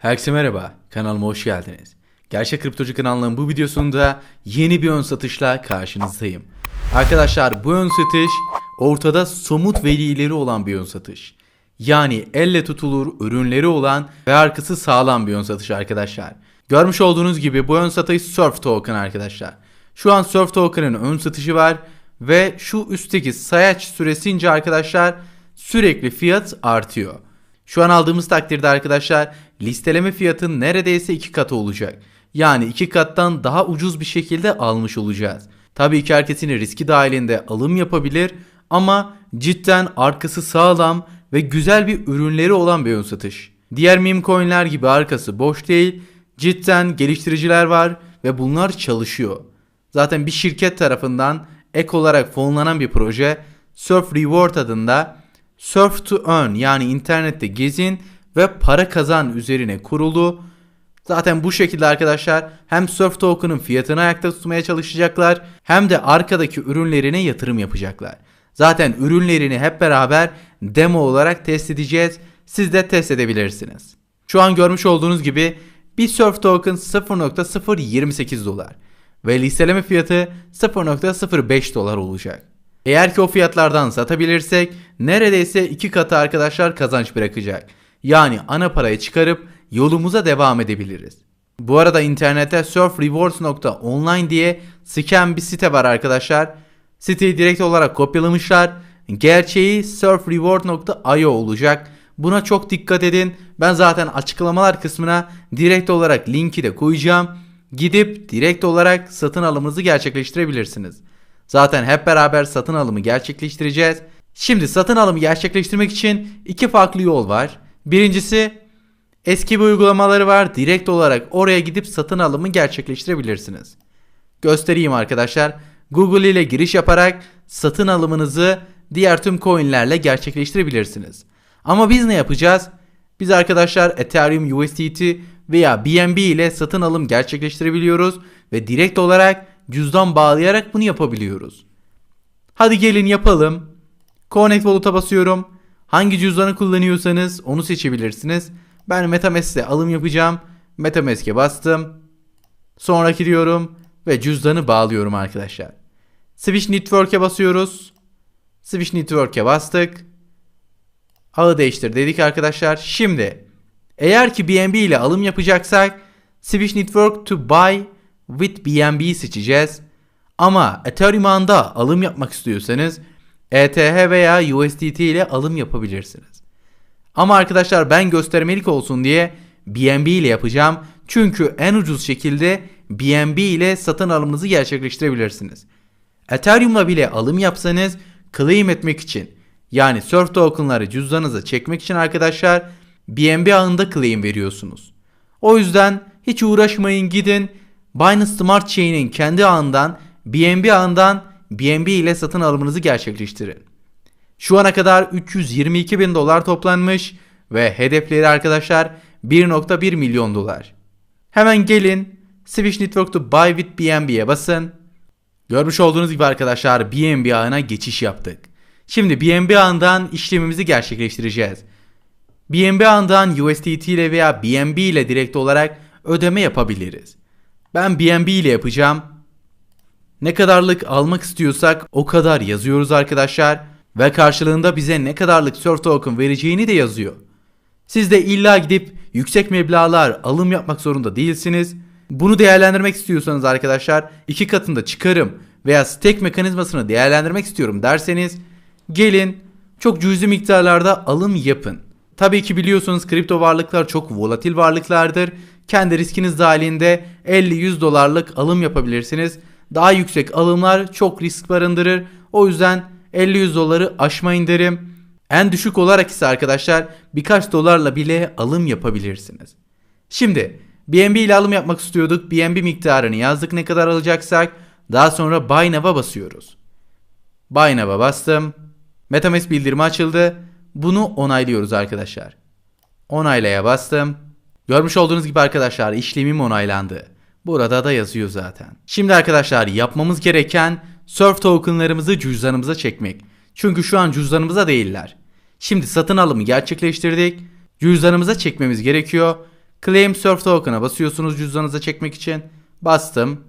Herkese merhaba, kanalıma hoş geldiniz. Gerçek Kriptocu kanalının bu videosunda yeni bir ön satışla karşınızdayım. Arkadaşlar bu ön satış ortada somut verileri olan bir ön satış. Yani elle tutulur ürünleri olan ve arkası sağlam bir ön satış arkadaşlar. Görmüş olduğunuz gibi bu ön satış Surf Token arkadaşlar. Şu an Surf Token'ın ön satışı var ve şu üstteki sayaç süresince arkadaşlar sürekli fiyat artıyor. Şu an aldığımız takdirde arkadaşlar listeleme fiyatın neredeyse iki katı olacak. Yani iki kattan daha ucuz bir şekilde almış olacağız. Tabii ki herkesin riski dahilinde alım yapabilir ama cidden arkası sağlam ve güzel bir ürünleri olan bir ön satış. Diğer meme coinler gibi arkası boş değil, cidden geliştiriciler var ve bunlar çalışıyor. Zaten bir şirket tarafından ek olarak fonlanan bir proje Surf Reward adında Surf to Earn yani internette gezin ve para kazan üzerine kuruldu. Zaten bu şekilde arkadaşlar hem Surf Token'ın fiyatını ayakta tutmaya çalışacaklar hem de arkadaki ürünlerine yatırım yapacaklar. Zaten ürünlerini hep beraber demo olarak test edeceğiz. Siz de test edebilirsiniz. Şu an görmüş olduğunuz gibi bir Surf Token 0.028 dolar ve listeleme fiyatı 0.05 dolar olacak. Eğer ki o fiyatlardan satabilirsek neredeyse iki katı arkadaşlar kazanç bırakacak. Yani ana parayı çıkarıp yolumuza devam edebiliriz. Bu arada internette surfrewards.online diye scam bir site var arkadaşlar. Siteyi direkt olarak kopyalamışlar. Gerçeği surfreward.io olacak. Buna çok dikkat edin. Ben zaten açıklamalar kısmına direkt olarak linki de koyacağım. Gidip direkt olarak satın alımınızı gerçekleştirebilirsiniz. Zaten hep beraber satın alımı gerçekleştireceğiz. Şimdi satın alımı gerçekleştirmek için iki farklı yol var. Birincisi eski bir uygulamaları var. Direkt olarak oraya gidip satın alımı gerçekleştirebilirsiniz. Göstereyim arkadaşlar. Google ile giriş yaparak satın alımınızı diğer tüm coinlerle gerçekleştirebilirsiniz. Ama biz ne yapacağız? Biz arkadaşlar Ethereum USDT veya BNB ile satın alım gerçekleştirebiliyoruz ve direkt olarak cüzdan bağlayarak bunu yapabiliyoruz. Hadi gelin yapalım. Connect Wallet'a basıyorum. Hangi cüzdanı kullanıyorsanız onu seçebilirsiniz. Ben Metamask'e alım yapacağım. Metamask'e bastım. Sonraki diyorum ve cüzdanı bağlıyorum arkadaşlar. Switch Network'e basıyoruz. Switch Network'e bastık. Ağı değiştir dedik arkadaşlar. Şimdi eğer ki BNB ile alım yapacaksak Switch Network to buy with BNB seçeceğiz. Ama Ethereum ağında alım yapmak istiyorsanız ETH veya USDT ile alım yapabilirsiniz. Ama arkadaşlar ben göstermelik olsun diye BNB ile yapacağım. Çünkü en ucuz şekilde BNB ile satın alımınızı gerçekleştirebilirsiniz. Ethereum'la bile alım yapsanız claim etmek için yani surf tokenları cüzdanınıza çekmek için arkadaşlar BNB ağında claim veriyorsunuz. O yüzden hiç uğraşmayın gidin Binance Smart Chain'in kendi ağından BNB ağından BNB ile satın alımınızı gerçekleştirin. Şu ana kadar 322 bin dolar toplanmış ve hedefleri arkadaşlar 1.1 milyon dolar. Hemen gelin Switch Network to Buy with BNB'ye basın. Görmüş olduğunuz gibi arkadaşlar BNB ağına geçiş yaptık. Şimdi BNB ağından işlemimizi gerçekleştireceğiz. BNB ağından USDT ile veya BNB ile direkt olarak ödeme yapabiliriz. Ben BNB ile yapacağım. Ne kadarlık almak istiyorsak o kadar yazıyoruz arkadaşlar. Ve karşılığında bize ne kadarlık surf token vereceğini de yazıyor. Siz de illa gidip yüksek meblağlar alım yapmak zorunda değilsiniz. Bunu değerlendirmek istiyorsanız arkadaşlar iki katında çıkarım veya stake mekanizmasını değerlendirmek istiyorum derseniz gelin çok cüzi miktarlarda alım yapın. Tabii ki biliyorsunuz kripto varlıklar çok volatil varlıklardır. Kendi riskiniz dahilinde 50-100 dolarlık alım yapabilirsiniz. Daha yüksek alımlar çok risk barındırır. O yüzden 50-100 doları aşmayın derim. En düşük olarak ise arkadaşlar birkaç dolarla bile alım yapabilirsiniz. Şimdi BNB ile alım yapmak istiyorduk. BNB miktarını yazdık ne kadar alacaksak. Daha sonra Buy Now'a basıyoruz. Buy Now'a bastım. Metamask bildirimi açıldı. Bunu onaylıyoruz arkadaşlar. Onaylaya bastım. Görmüş olduğunuz gibi arkadaşlar işlemim onaylandı. Burada da yazıyor zaten. Şimdi arkadaşlar yapmamız gereken surf tokenlarımızı cüzdanımıza çekmek. Çünkü şu an cüzdanımıza değiller. Şimdi satın alımı gerçekleştirdik. Cüzdanımıza çekmemiz gerekiyor. Claim Surf Token'a basıyorsunuz cüzdanınıza çekmek için. Bastım.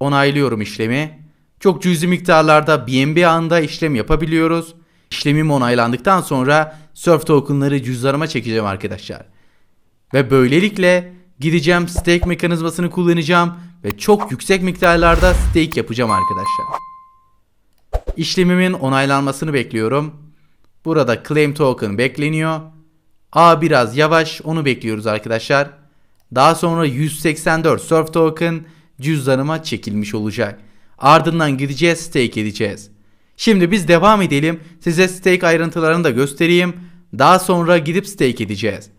Onaylıyorum işlemi. Çok cüzi miktarlarda BNB ağında işlem yapabiliyoruz. İşlemim onaylandıktan sonra Surf Token'ları cüzdanıma çekeceğim arkadaşlar. Ve böylelikle gideceğim stake mekanizmasını kullanacağım ve çok yüksek miktarlarda stake yapacağım arkadaşlar. İşlemimin onaylanmasını bekliyorum. Burada claim token bekleniyor. A biraz yavaş onu bekliyoruz arkadaşlar. Daha sonra 184 surf token cüzdanıma çekilmiş olacak. Ardından gideceğiz stake edeceğiz. Şimdi biz devam edelim. Size stake ayrıntılarını da göstereyim. Daha sonra gidip stake edeceğiz.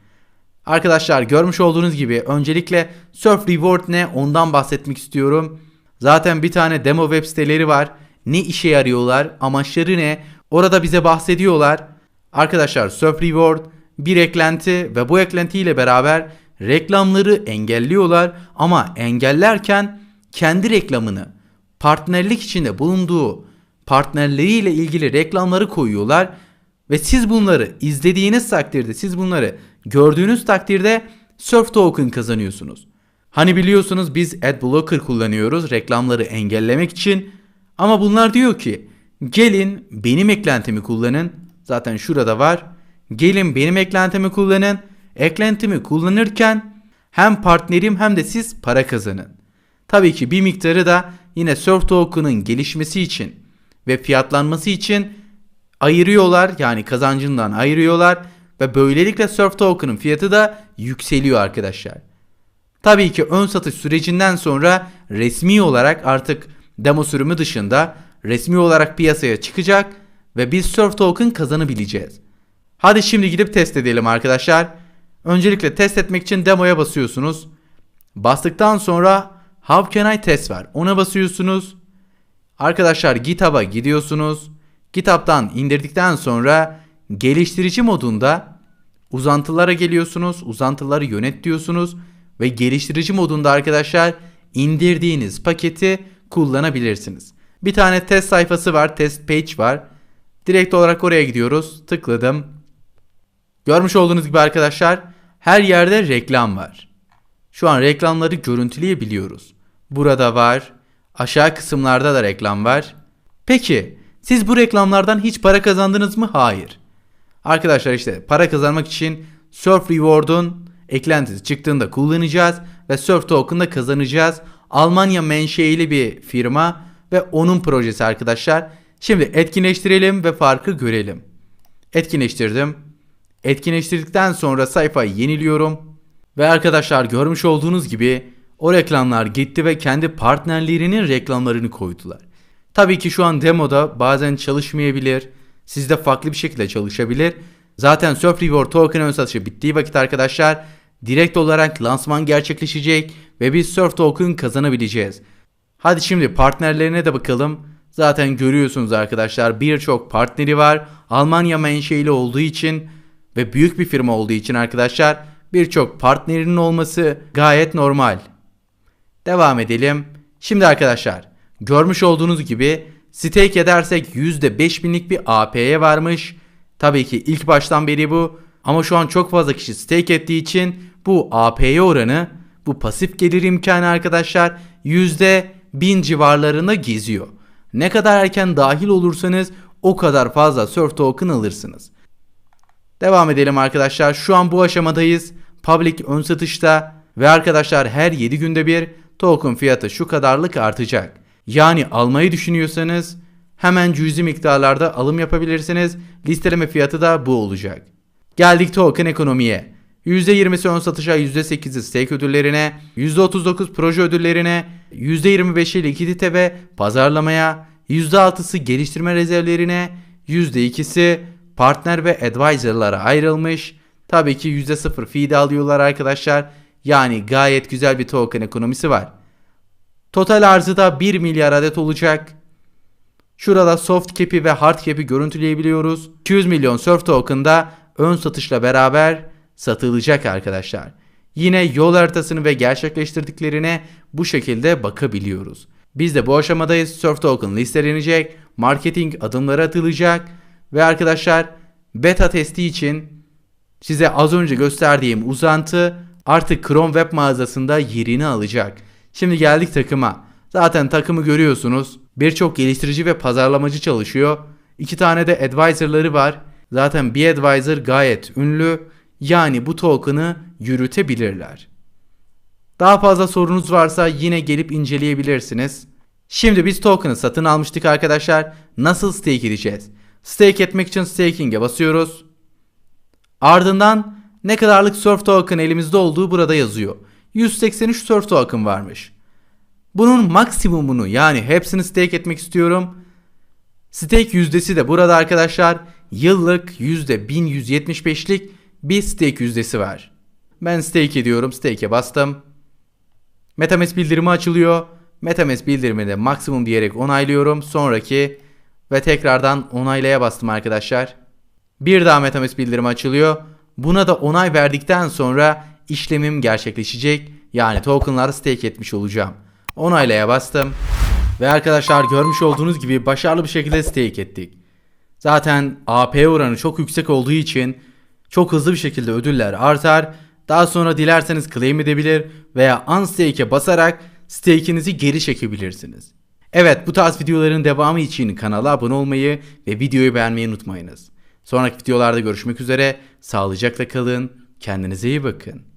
Arkadaşlar görmüş olduğunuz gibi öncelikle Surf Reward ne ondan bahsetmek istiyorum. Zaten bir tane demo web siteleri var. Ne işe yarıyorlar, amaçları ne? Orada bize bahsediyorlar. Arkadaşlar Surf Reward bir eklenti ve bu eklenti ile beraber reklamları engelliyorlar ama engellerken kendi reklamını partnerlik içinde bulunduğu partnerleriyle ilgili reklamları koyuyorlar ve siz bunları izlediğiniz takdirde siz bunları gördüğünüz takdirde Surf Token kazanıyorsunuz. Hani biliyorsunuz biz Adblocker kullanıyoruz reklamları engellemek için ama bunlar diyor ki gelin benim eklentimi kullanın zaten şurada var gelin benim eklentimi kullanın eklentimi kullanırken hem partnerim hem de siz para kazanın. Tabii ki bir miktarı da yine Surf Token'ın gelişmesi için ve fiyatlanması için ayırıyorlar yani kazancından ayırıyorlar ve böylelikle Surf Token'ın fiyatı da yükseliyor arkadaşlar. Tabii ki ön satış sürecinden sonra resmi olarak artık demo sürümü dışında resmi olarak piyasaya çıkacak ve biz Surf Token kazanabileceğiz. Hadi şimdi gidip test edelim arkadaşlar. Öncelikle test etmek için demoya basıyorsunuz. Bastıktan sonra How can I test var. Ona basıyorsunuz. Arkadaşlar GitHub'a gidiyorsunuz. GitHub'dan indirdikten sonra geliştirici modunda uzantılara geliyorsunuz. Uzantıları yönet diyorsunuz ve geliştirici modunda arkadaşlar indirdiğiniz paketi kullanabilirsiniz. Bir tane test sayfası var, test page var. Direkt olarak oraya gidiyoruz. Tıkladım. Görmüş olduğunuz gibi arkadaşlar her yerde reklam var. Şu an reklamları görüntüleyebiliyoruz. Burada var. Aşağı kısımlarda da reklam var. Peki siz bu reklamlardan hiç para kazandınız mı? Hayır. Arkadaşlar işte para kazanmak için Surf Reward'un eklentisi çıktığında kullanacağız ve Surf Token'da kazanacağız. Almanya menşeili bir firma ve onun projesi arkadaşlar. Şimdi etkinleştirelim ve farkı görelim. Etkinleştirdim. Etkinleştirdikten sonra sayfayı yeniliyorum. Ve arkadaşlar görmüş olduğunuz gibi o reklamlar gitti ve kendi partnerlerinin reklamlarını koydular. Tabii ki şu an demoda bazen çalışmayabilir. Sizde farklı bir şekilde çalışabilir. Zaten Surf Reward token ön satışı bittiği vakit arkadaşlar direkt olarak lansman gerçekleşecek ve biz Surf token kazanabileceğiz. Hadi şimdi partnerlerine de bakalım. Zaten görüyorsunuz arkadaşlar birçok partneri var. Almanya menşeili olduğu için ve büyük bir firma olduğu için arkadaşlar birçok partnerinin olması gayet normal. Devam edelim. Şimdi arkadaşlar görmüş olduğunuz gibi stake edersek %5000'lik bir AP'ye varmış. Tabii ki ilk baştan beri bu ama şu an çok fazla kişi stake ettiği için bu AP'ye oranı bu pasif gelir imkanı arkadaşlar %1000 civarlarında geziyor. Ne kadar erken dahil olursanız o kadar fazla surf token alırsınız. Devam edelim arkadaşlar. Şu an bu aşamadayız. Public ön satışta ve arkadaşlar her 7 günde bir token fiyatı şu kadarlık artacak. Yani almayı düşünüyorsanız hemen cüzi miktarlarda alım yapabilirsiniz. Listeleme fiyatı da bu olacak. Geldik token ekonomiye. %20'si ön satışa, %8'i stake ödüllerine, %39 proje ödüllerine, %25'i likidite ve pazarlamaya, %6'sı geliştirme rezervlerine, %2'si partner ve advisor'lara ayrılmış. Tabii ki %0 fee de alıyorlar arkadaşlar. Yani gayet güzel bir token ekonomisi var. Total arzı da 1 milyar adet olacak. Şurada soft cap'i ve hard cap'i görüntüleyebiliyoruz. 200 milyon surf token'da ön satışla beraber satılacak arkadaşlar. Yine yol haritasını ve gerçekleştirdiklerine bu şekilde bakabiliyoruz. Biz de bu aşamadayız. Surf Token listelenecek, marketing adımları atılacak ve arkadaşlar beta testi için size az önce gösterdiğim uzantı artık Chrome web mağazasında yerini alacak. Şimdi geldik takıma. Zaten takımı görüyorsunuz. Birçok geliştirici ve pazarlamacı çalışıyor. İki tane de advisor'ları var. Zaten bir advisor gayet ünlü. Yani bu token'ı yürütebilirler. Daha fazla sorunuz varsa yine gelip inceleyebilirsiniz. Şimdi biz token'ı satın almıştık arkadaşlar. Nasıl stake edeceğiz? Stake etmek için staking'e basıyoruz. Ardından ne kadarlık surf token elimizde olduğu burada yazıyor. 183 surf token varmış. Bunun maksimumunu yani hepsini stake etmek istiyorum. Stake yüzdesi de burada arkadaşlar yıllık %1175'lik bir stake yüzdesi var. Ben stake ediyorum. Stake'e bastım. Metamask bildirimi açılıyor. Metamask bildirimini de maksimum diyerek onaylıyorum. Sonraki ve tekrardan onaylaya bastım arkadaşlar. Bir daha Metamask bildirimi açılıyor. Buna da onay verdikten sonra işlemim gerçekleşecek. Yani tokenları stake etmiş olacağım. Onaylaya bastım. Ve arkadaşlar görmüş olduğunuz gibi başarılı bir şekilde stake ettik. Zaten AP oranı çok yüksek olduğu için çok hızlı bir şekilde ödüller artar. Daha sonra dilerseniz claim edebilir veya unstake'e basarak stake'inizi geri çekebilirsiniz. Evet bu tarz videoların devamı için kanala abone olmayı ve videoyu beğenmeyi unutmayınız. Sonraki videolarda görüşmek üzere. Sağlıcakla kalın. Kendinize iyi bakın.